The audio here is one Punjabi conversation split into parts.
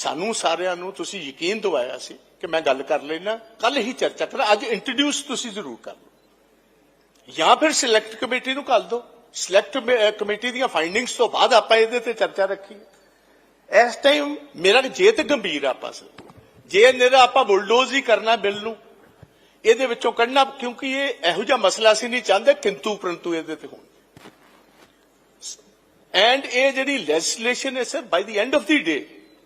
ਸਾਨੂੰ ਸਾਰਿਆਂ ਨੂੰ ਤੁਸੀਂ ਯਕੀਨ ਦਿਵਾਇਆ ਸੀ ਕਿ ਮੈਂ ਗੱਲ ਕਰ ਲੈਣਾ ਕੱਲ ਹੀ ਚਰਚਾ ਕਰਾਂ, ਅੱਜ ਇੰਟਰੋਡਿਊਸ ਤੁਸੀਂ ਜ਼ਰੂਰ ਕਰ ਲਓ। ਜਾਂ ਫਿਰ ਸਿਲੈਕਟ ਕਮੇਟੀ ਨੂੰ ਕੱਲ ਦਿਓ। ਸਿਲੈਕਟ ਕਮੇਟੀ ਦੀਆਂ ਫਾਈਂਡਿੰਗਸ ਤੋਂ ਬਾਅਦ ਆਪਾਂ ਇਹਦੇ ਤੇ ਚਰਚਾ ਰੱਖੀਏ। ਇਸ ਟਾਈਮ ਮੇਰਾ ਜੇ ਤੇ ਗੰਭੀਰ ਆਪਾਂ ਸ ਜੇ ਨਿਹਰਾ ਆਪਾਂ ਬੁਲਡੋਜ਼ ਹੀ ਕਰਨਾ ਬਿੱਲ ਨੂੰ, ਇਹਦੇ ਵਿੱਚੋਂ ਕੱਢਣਾ, ਕਿਉਂਕਿ ਇਹ ਇਹੋ ਜਿਹਾ ਮਸਲਾ ਸੀ ਨਹੀਂ ਚਾਹੁੰਦੇ, ਕਿੰਤੂ ਪਰੰਤੂ ਇਹਦੇ ਤੇ ਹੋਣ। ਐਂਡ ਇਹ ਜਿਹੜੀ ਲੈਜਿਸਲੇਸ਼ਨ ਹੈ sir by the end of the day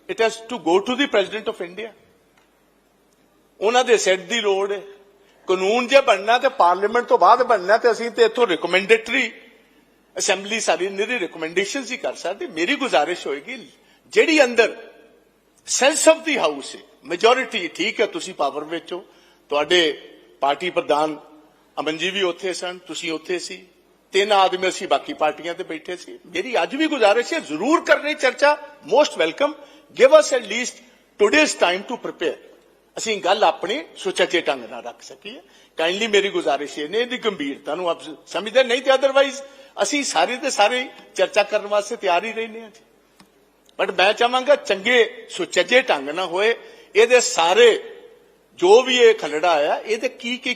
it has to go to the president of India ਉਹਨਾਂ ਦੇ ਸੈੱਟ ਦੀ ਲੋੜ ਹੈ। ਕਾਨੂੰਨ ਜੇ ਬਣਨਾ ਤੇ ਪਾਰਲੀਮੈਂਟ ਤੋਂ ਬਾਅਦ ਬਣਨਾ ਤੇ ਅਸੀਂ ਤੇ ਇੱਥੋਂ ਰਿਕਮੈਂਡੇਟਰੀ ਅਸੈਂਬਲੀ ਸਾਰੀ ਨਿਰੀ ਰਿਕਮੈਂਡੇਸ਼ਨਸ ਹੀ ਕਰ ਸਕਦੇ। ਮੇਰੀ ਗੁਜ਼ਾਰਿਸ਼ ਹੋਏਗੀ, ਜਿਹੜੀ ਅੰਦਰ ਸੈਂਸ ਆਫ ਦੀ ਹਾਊਸ ਹੈ ਮੈਜੋਰਿਟੀ ਠੀਕ ਹੈ, ਤੁਸੀਂ ਪਾਵਰ ਵਿੱਚ ਹੋ। ਤੁਹਾਡੇ ਪਾਰਟੀ ਪ੍ਰਧਾਨ ਅਮਨ ਜੀ ਵੀ ਉੱਥੇ ਸਨ, ਤੁਸੀਂ ਉੱਥੇ ਸੀ। ਤਿੰਨ ਆਦਮੀ ਅਸੀਂ ਬਾਕੀ ਪਾਰਟੀਆਂ ਤੇ ਬੈਠੇ ਸੀ। ਮੇਰੀ ਅੱਜ ਵੀ ਗੁਜ਼ਾਰਿਸ਼ ਹੈ, ਜ਼ਰੂਰ ਕਰਨੀ, ਚਰਚਾ most welcome give us at least today's time to prepare ਅਸੀਂ ਗੱਲ ਆਪਣੀ ਸੁਚੱਜੇ ਢੰਗ ਨਾਲ ਰੱਖ ਸਕੀਏ। ਕਾਈਂਡਲੀ ਮੇਰੀ ਗੁਜ਼ਾਰਿਸ਼ ਇਹ ਨੇ, ਇਹਦੀ ਗੰਭੀਰਤਾ ਨੂੰ ਆਪ ਸਮਝਦੇ ਨਹੀਂ ਤੇ ਅਦਰਵਾਈਜ਼ ਅਸੀਂ ਸਾਰੇ ਦੇ ਸਾਰੇ ਚਰਚਾ ਕਰਨ ਵਾਸਤੇ ਤਿਆਰ ਹੀ ਰਹਿੰਦੇ ਹਾਂ ਜੀ। ਬਟ ਮੈਂ ਚਾਹਾਂਗਾ ਚੰਗੇ ਸੁਚੱਜੇ ਢੰਗ ਨਾਲ ਹੋਏ, ਇਹਦੇ ਸਾਰੇ ਜੋ ਵੀ ਇਹ ਖਲੜਾ ਆਇਆ, ਇਹਦੇ ਕੀ ਕੀ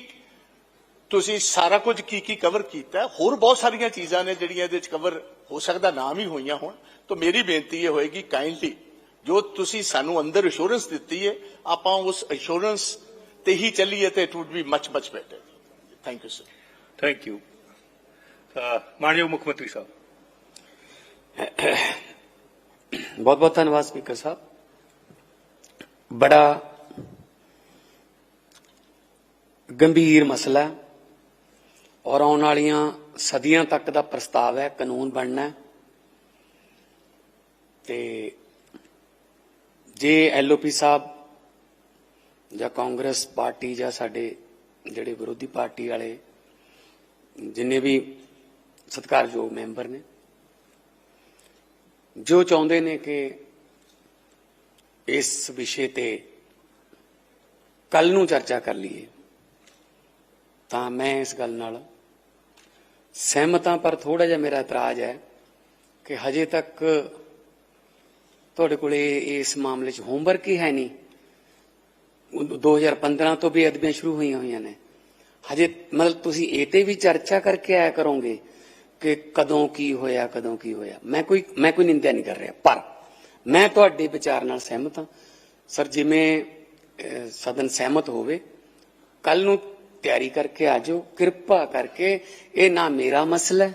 ਤੁਸੀਂ ਸਾਰਾ ਕੁਝ ਕੀ ਕੀ ਕਵਰ ਕੀਤਾ, ਹੋਰ ਬਹੁਤ ਸਾਰੀਆਂ ਚੀਜ਼ਾਂ ਨੇ ਜਿਹੜੀਆਂ ਇਹਦੇ ਵਿੱਚ ਕਵਰ ਹੋ ਸਕਦਾ, ਨਾਮ ਹੀ ਹੋਈਆਂ ਹੋਣ। ਤਾਂ ਮੇਰੀ ਬੇਨਤੀ ਇਹ ਹੋਏਗੀ ਕਾਈਂਡਲੀ ਜੋ ਤੁਸੀਂ ਸਾਨੂੰ ਅੰਦਰ ਅਸ਼ੋਰੈਂਸ ਦਿੱਤੀ ਹੈ ਆਪਾਂ ਉਸ ਅਸ਼ੋਰੈਂਸ ਤੇ ਹੀ ਚੱਲੀਏ ਤੇ it would be much much better thank you sir thank you ਮਾਨਯੋਗ ਮੁੱਖ ਮੰਤਰੀ ਸਾਹਿਬ। ਬਹੁਤ ਬਹੁਤ ਧੰਨਵਾਦ ਸਪੀਕਰ ਸਾਹਿਬ। ਬੜਾ ਗੰਭੀਰ ਮਸਲਾ ਹੈ ਔਰ ਆਉਣ ਵਾਲੀਆਂ ਸਦੀਆਂ ਤੱਕ ਦਾ ਪ੍ਰਸਤਾਵ ਹੈ ਕਾਨੂੰਨ ਬਣਨਾ ਤੇ ਜੇ ਐਲਓਪੀ ਸਾਹਿਬ ਜਾਂ ਕਾਂਗਰਸ ਪਾਰਟੀ ਜਾਂ ਸਾਡੇ ਜਿਹੜੇ ਵਿਰੋਧੀ ਪਾਰਟੀ ਵਾਲੇ ਜਿੰਨੇ ਵੀ ਸਤਿਕਾਰਯੋਗ ਮੈਂਬਰ ਨੇ, ਜੋ ਚਾਹੁੰਦੇ ਨੇ ਕਿ ਇਸ ਵਿਸ਼ੇ ਤੇ ਕੱਲ ਨੂੰ ਚਰਚਾ ਕਰ ਲਈਏ, ਤਾਂ ਮੈਂ ਇਸ ਗੱਲ ਨਾਲ ਸਹਿਮਤ ਹਾਂ, ਪਰ ਥੋੜਾ ਜਿਹਾ ਮੇਰਾ ਇਤਰਾਜ਼ ਹੈ ਕਿ ਹਜੇ ਤੱਕ ਤੁਹਾਡੇ ਕੋਲੇ ਇਸ ਮਾਮਲੇ 'ਚ ਹੋਮਵਰਕ ਹੀ ਹੈ ਨਹੀਂ। ਉਹ 2015 ਤੋਂ ਬੇਅਦਬੀਆਂ ਸ਼ੁਰੂ ਹੋਈਆਂ ਹੋਈਆਂ ਨੇ। ਹਜੇ ਮਤਲਬ ਤੁਸੀਂ ਇਹ ਤੇ ਵੀ ਚਰਚਾ ਕਰਕੇ ਆਇਆ ਕਰੋਗੇ ਕਿ ਕਦੋਂ ਕੀ ਹੋਇਆ, ਕਦੋਂ ਕੀ ਹੋਇਆ। ਮੈਂ ਕੋਈ ਮੈਂ ਕੋਈ ਨਿੰਦਿਆ ਨਹੀਂ ਕਰ ਰਿਹਾ, ਪਰ ਮੈਂ ਤੁਹਾਡੇ ਵਿਚਾਰ ਨਾਲ ਸਹਿਮਤ ਹਾਂ। ਸਰ, ਜਿਵੇਂ ਸਦਨ ਸਹਿਮਤ ਹੋਵੇ ਕੱਲ ਨੂੰ ਤਿਆਰੀ ਕਰਕੇ ਆ ਜਾਓ, ਕਿਰਪਾ ਕਰਕੇ ਇਹ ਨਾ ਮੇਰਾ ਮਸਲਾ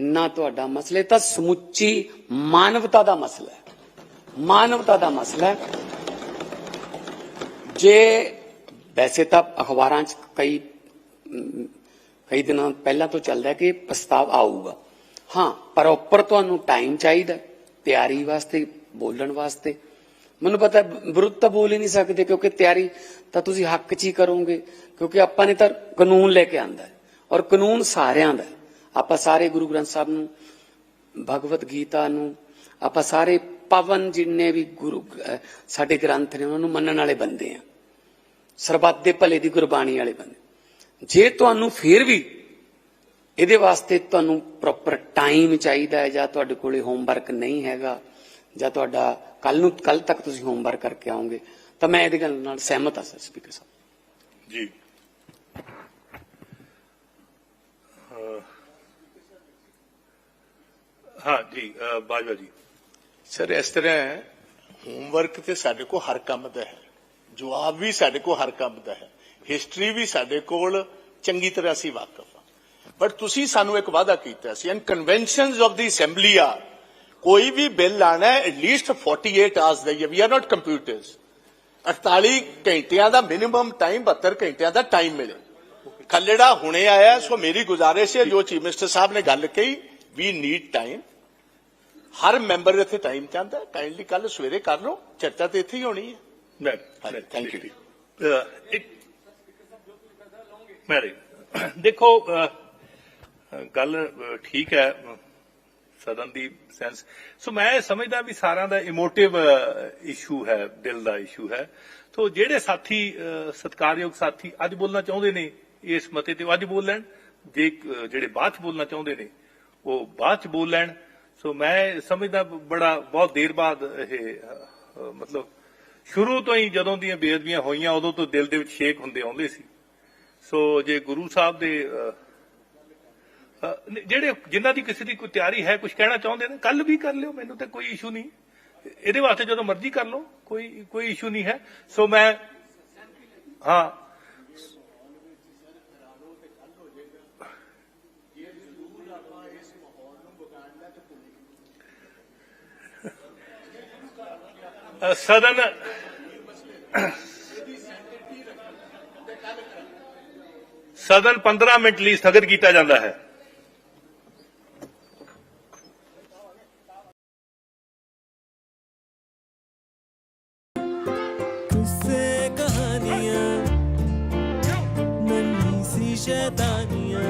ਨਾ ਤੁਹਾਡਾ ਮਸਲਾ ਤਾਂ ਸਮੁੱਚੀ ਮਾਨਵਤਾ ਦਾ ਮਸਲਾ ਹੈ। ਮਾਨਵਤਾ ਦਾ ਮਸਲਾ ਹੈ। ਜੇ ਵੈਸੇ ਤਾਂ ਅਖਬਾਰਾਂ 'ਚ ਕਈ ਕਈ ਦਿਨਾਂ ਪਹਿਲਾਂ ਤੋਂ ਚੱਲਦਾ ਕਿ ਪ੍ਰਸਤਾਵ ਆਊਗਾ। ਹਾਂ ਪ੍ਰੋਪਰ ਤੁਹਾਨੂੰ ਟਾਈਮ ਚਾਹੀਦਾ ਤਿਆਰੀ ਵਾਸਤੇ, ਬੋਲਣ ਵਾਸਤੇ। ਮੈਨੂੰ ਪਤਾ ਵਿਰੁੱਧ ਤਾਂ ਬੋਲ ਹੀ ਨਹੀਂ ਸਕਦੇ ਕਿਉਂਕਿ ਤਿਆਰੀ ਤਾਂ ਤੁਸੀਂ ਹੱਕ 'ਚ ਹੀ ਕਰੋਗੇ, ਕਿਉਂਕਿ ਆਪਾਂ ਨੇ ਤਾਂ ਕਾਨੂੰਨ ਲੈ ਕੇ ਆਂਦਾ ਔਰ ਕਾਨੂੰਨ ਸਾਰਿਆਂ ਦਾ ਆਪਾਂ ਸਾਰੇ ਗੁਰੂ ਗ੍ਰੰਥ ਸਾਹਿਬ ਨੂੰ ਭਗਵਤ ਗੀਤਾ ਨੂੰ, ਆਪਾਂ ਸਾਰੇ ਪਵਨ ਜਿੰਨੇ ਵੀ ਗੁਰੂ ਸਾਡੇ ਗ੍ਰੰਥ ਨੇ, ਉਹਨਾਂ ਨੂੰ ਮੰਨਣ ਵਾਲੇ ਬੰਦੇ ਆ। ਸਰਬੱਤ ਦੇ ਭਲੇ ਦੀ ਗੁਰਬਾਣੀ ਵਾਲੇ ਬੰਦੇ। ਜੇ ਤੁਹਾਨੂੰ ਫੇਰ ਵੀ ਇਹਦੇ ਵਾਸਤੇ ਤੁਹਾਨੂੰ ਪ੍ਰੋਪਰ ਟਾਈਮ ਚਾਹੀਦਾ ਹੈ, ਜਾਂ ਤੁਹਾਡੇ ਕੋਲੇ ਹੋਮਵਰਕ ਨਹੀਂ ਹੈਗਾ, ਜਾਂ ਤੁਹਾਡਾ ਕੱਲ ਨੂੰ ਕੱਲ ਤੱਕ ਤੁਸੀਂ ਹੋਮਵਰਕ ਕਰਕੇ ਆਓਗੇ, ਤਾਂ ਮੈਂ ਇਹਦੇ ਗੱਲ ਨਾਲ ਸਹਿਮਤ ਹਾਂ, ਸਰ ਸਪੀਕਰ ਸਾਹਿਬ। ਜੀ। ਹਾਂ ਜੀ ਬਾਜਵਾ ਜੀ। ਸਰ, ਇਸ ਤਰ੍ਹਾਂ ਹੋਮਵਰਕ ਤੇ ਸਾਡੇ ਕੋਲ ਹਰ ਕੰਮ ਦਾ ਹੈ, ਜਵਾਬ ਵੀ ਸਾਡੇ ਕੋਲ ਹਰ ਕੰਮ ਦਾ ਹੈ ਹਿਸਟਰੀ ਵੀ ਸਾਡੇ ਕੋਲ ਚੰਗੀ ਤਰ੍ਹਾਂ ਅਸੀਂ ਵਾਕਿਫ ਹਾਂ। ਬਟ ਤੁਸੀਂ ਸਾਨੂੰ ਇੱਕ ਵਾਅਦਾ ਕੀਤਾ ਸੀ and conventions of the assembly ਆ ਕੋਈ ਵੀ ਬਿੱਲ ਆਣਾ ਹੈ ਐਟਲੀਸਟ 48 ਆਵਰਸ ਦਾ ਵੀ ਆਰ ਨਾਟ ਕੰਪਿਊਟਰਸ 48 ਘੰਟਿਆਂ ਦਾ ਮਿਨੀਮਮ ਟਾਈਮ 72 ਘੰਟਿਆਂ ਦਾ ਟਾਈਮ ਮਿਲੇ। ਖੱਲੜਾ ਹੁਣੇ ਆਇਆ, ਸੋ ਮੇਰੀ ਗੁਜ਼ਾਰਿਸ਼ ਹੈ, ਜੋ ਚੀਫ ਮਿਨਿਸਟਰ ਸਾਹਿਬ ਨੇ ਗੱਲ ਕਹੀ ਵੀ ਨੀਡ ਟਾਈਮ ਹਰ ਮੈਂਬਰ ਇੱਥੇ ਟਾਈਮ ਚਾਹੁੰਦਾ ਕਾਈਂਡਲੀ ਕੱਲ ਸਵੇਰੇ ਕਰ ਲਓ ਚਰਚਾ ਤੇ ਇੱਥੇ ਹੀ ਹੋਣੀ ਹੈ। ਮੈਂ ਮੈਰੀ ਦੇਖੋ ਗੱਲ ਠੀਕ ਹੈ ਸਦਨ ਦੀ ਸੈਂਸ ਸੋ ਮੈਂ ਸਮਝਦਾ ਵੀ ਸਾਰਿਆਂ ਦਾ ਇਮੋਟਿਵ ਇਸ਼ੂ ਹੈ ਦਿਲ ਦਾ ਇਸ਼ੂ ਹੈ। ਸੋ ਜਿਹੜੇ ਸਾਥੀ ਸਤਿਕਾਰਯੋਗ ਸਾਥੀ ਅੱਜ ਬੋਲਣਾ ਚਾਹੁੰਦੇ ਨੇ ਇਸ ਮਤੇ ਤੇ ਅੱਜ ਬੋਲ ਲੈਣ। ਜੇ ਜਿਹੜੇ ਬਾਅਦ ਚ ਬੋਲਣਾ ਚਾਹੁੰਦੇ ਨੇ ਉਹ ਬਾਅਦ ਚ ਬੋਲ ਲੈਣ। ਸੋ ਮੈਂ ਸਮਝਦਾ ਬੜਾ, ਬਹੁਤ ਦੇਰ ਬਾਅਦ ਇਹ ਮਤਲਬ ਸ਼ੁਰੂ ਤੋਂ ਹੀ ਜਦੋਂ ਦੀਆਂ ਬੇਅਦਬੀਆਂ ਹੋਈਆਂ, ਉਦੋਂ ਤੋਂ ਦਿਲ ਦੇ ਵਿੱਚ ਸ਼ੇਕ ਹੁੰਦੇ ਆਉਂਦੇ ਸੀ। ਸੋ ਜੇ ਗੁਰੂ ਸਾਹਿਬ ਦੇ ਜਿਹੜੇ ਜਿਨ੍ਹਾਂ ਦੀ ਕਿਸੇ ਦੀ ਕੋਈ ਤਿਆਰੀ ਹੈ ਕੁਝ ਕਹਿਣਾ ਚਾਹੁੰਦੇ ਨੇ ਕੱਲ ਵੀ ਕਰ ਲਿਓ, ਮੈਨੂੰ ਤਾਂ ਕੋਈ ਇਸ਼ੂ ਨਹੀਂ। ਇਹਦੇ ਵਾਸਤੇ ਜਦੋਂ ਮਰਜ਼ੀ ਕਰ ਲਓ, ਕੋਈ ਕੋਈ ਇਸ਼ੂ ਨਹੀਂ ਹੈ। ਸੋ ਮੈਂ, ਹਾਂ। ਅ, ਸਦਨ ਸਦਨ 15 ਮਿੰਟ ਲਈ ਸਥਗਿਤ ਕੀਤਾ ਜਾਂਦਾ ਹੈ किससे कहानियां नन्ही सी शैतानियां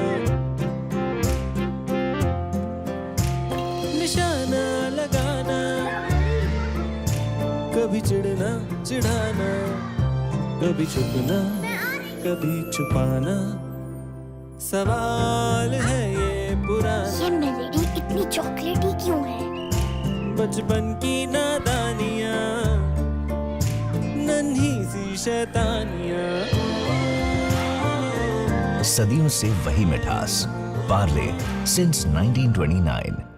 कभी चिढ़ना चिढ़ाना कभी छुपना कभी छुपाना। सवाल है ये पुराना। ये मेलेडी इतनी चॉकलेटी क्यों है? बचपन की नादानियाँ नन्ही सी शैतानियाँ। सदियों से वही मिठास पार्ले सिंस 1929